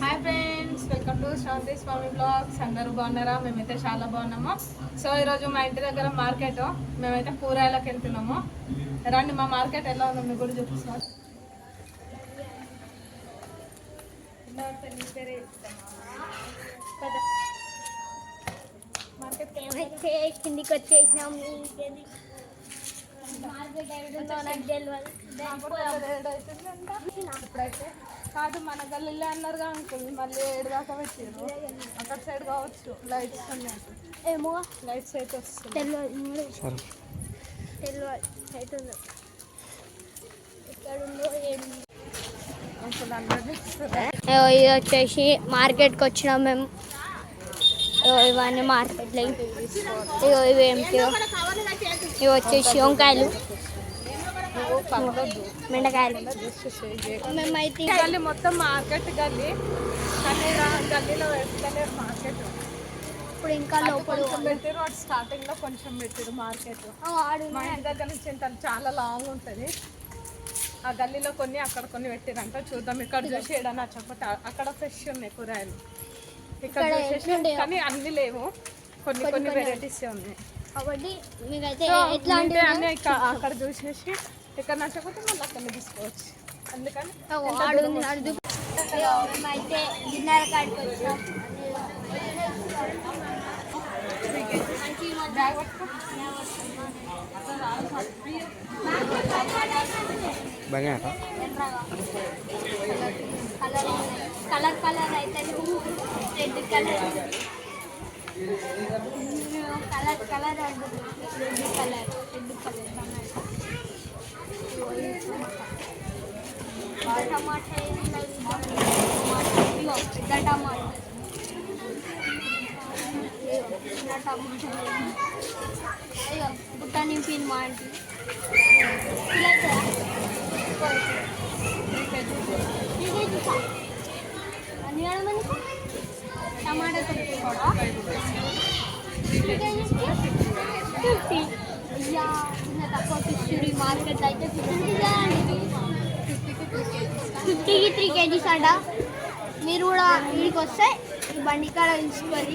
Hi friends welcome to Shanti Swami blogs అందరూ బాగున్నారా? మేమైతే చాలా బాగున్నాము. సో ఈరోజు మా ఇంటి దగ్గర మార్కెట్ మేమైతే కూరగాయలకు వెళ్తున్నాము. రండి మా మార్కెట్ ఎలా ఉందో మీకు కూడా మేమైతే కిందికి వచ్చేసినాం మార్కెట్ ఇప్పుడైతే కాదు మన గల్లీలో అన్నారుగా అంకుల్ మళ్ళీ ఏడు దాకా పెట్టారు అక్కడ సైడ్ కావచ్చు. లైట్స్ ఉన్నాయి. ఏమో. లైట్స్ అయితే వస్తుంది తెలియదు తెలియదు అందరూ ఇగో ఇది వచ్చేసి మార్కెట్కి వచ్చినాం మేము. ఇవన్నీ మార్కెట్లో ఇవి ఏంటి ఇవి వచ్చేసి వంకాయలు. బెండకాయలు మేమైతే గల్లీ మొత్తం మార్కెట్ గల్లీ. కానీ గల్లీలో పెడతలేరు మార్కెట్. ఇప్పుడు ఇంకా లోపల పెట్టారు అటు స్టార్టింగ్లో కొంచెం పెట్టారు మార్కెట్. మా ఇంటి దగ్గర నుంచి చాలా లాంగ్ ఉంటుంది. ఆ గల్లీలో కొన్ని అక్కడ కొన్ని పెట్టిరంట చూద్దాం ఇక్కడ చూసి ఏడన్నా చెప్పట అక్కడ ఫ్రెష్ ఉన్నాయి కూరగాయలు. ఇక్కడ చూసేసి? కానీ అన్ని లేవు. కొన్ని కొన్ని వెరైటీస్ ఉన్నాయి. కాబట్టి అక్కడ చూసేసి ఇక్కడ నచ్చకపోతే మళ్ళీ తీసుకోవచ్చు. అందుకని డిన్నర్ కాడికి వచ్చాం. పట్టుకో. కలర్ కలర్ అయితే red colour. Colour colour red colour red colour. ಪುಟ್ಟ ನಿಂಪಿನ ಮಾಡಿ ಟಮಾಟ ಫಿಫ್ಟಿ ಅಯ್ಯ ತಕ್ಕ ಫಿಫ್ಟಿ ಮಾರ್ಕೆಟ್ ಐತೆ ఫిఫ్టీకి త్రీ కేజీస్ అంట. మీరు కూడా వీడికి వస్తే ఈ బండి కాడ తీసుకోవాలి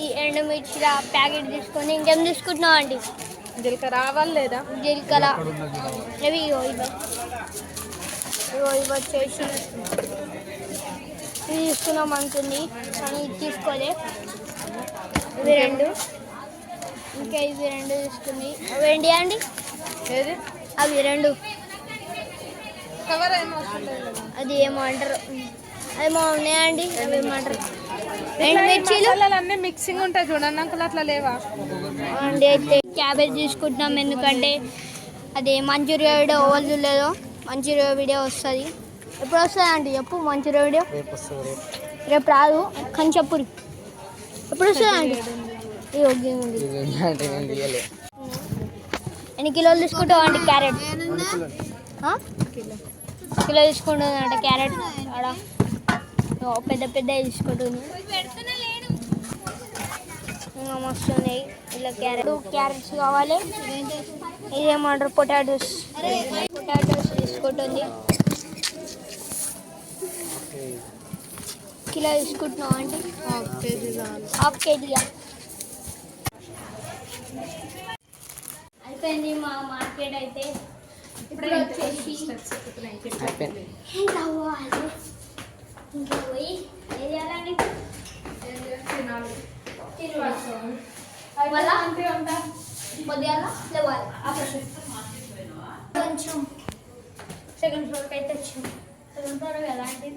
ఈ ఎండుమిర్చి ప్యాకెట్ తీసుకొని ఇంకేం తీసుకుంటున్నాం అండి జీలకర్ర రావాలి లేదా? జీలకర్ర. ఇవి ఇగో ఇవి. ఇగో ఇవి వచ్చేసి ఇది తీసుకున్నాం అనుకుంది కానీ ఇది తీసుకోలే. ఇవి రెండు. ఇంకా ఇవి రెండు తీసుకుంది. అవి ఏంటి అండి ఏది? అవి రెండు. అది ఏమో అంటారు. అదేమో ఉన్నాయండి అవి ఏమంటారు రెండు మిర్చీలు? మసాలాలు అన్నీ మిక్సింగ్ ఉంటాయి చూడండి అంకుల్ అట్లా లేవా? అండి అయితే క్యాబేజ్ తీసుకుంటున్నాం ఎందుకంటే అది మంచూరియా వీడియో ఓల్డ్ లేదో మంచూరియా వీడియో వస్తుంది. ఎప్పుడు వస్తుంది అండి? చెప్పు మంచూరియా వీడియో. రేపు రాదు కానీ చెప్పు ఎప్పుడు వస్తుంది అండి? ఎన్ని కిలోలు తీసుకుంటావు అండి క్యారెట్? కిలో తీసుకుంటుంది అంట క్యారెట్ ఆడ. పెద్ద పెద్ద తీసుకుంటుంది. ఇంకా మస్తు ఉన్నాయి ఇలా క్యారెట్. క్యారెట్స్ కావాలి. ఇదేమంటారు పొటాటోస్. పొటాటోస్ తీసుకుంటుంది. కిలో తీసుకుంటున్నాం అండి హాఫ్ కేజీగా అయిపోయింది మా మార్కెట్ అయితే. ఇప్పుడు వచ్చేసి ఇంకా పోవాలి. ఇంకా పోయి ఏం చేయాలండి తినాలి. మళ్ళా? పొద్దుగాల లేవాలి. కొంచెం సెకండ్ ఫ్లోర్కి అయితే వచ్చింది సెకండ్ ఫ్లోర్ ఎలాంటిది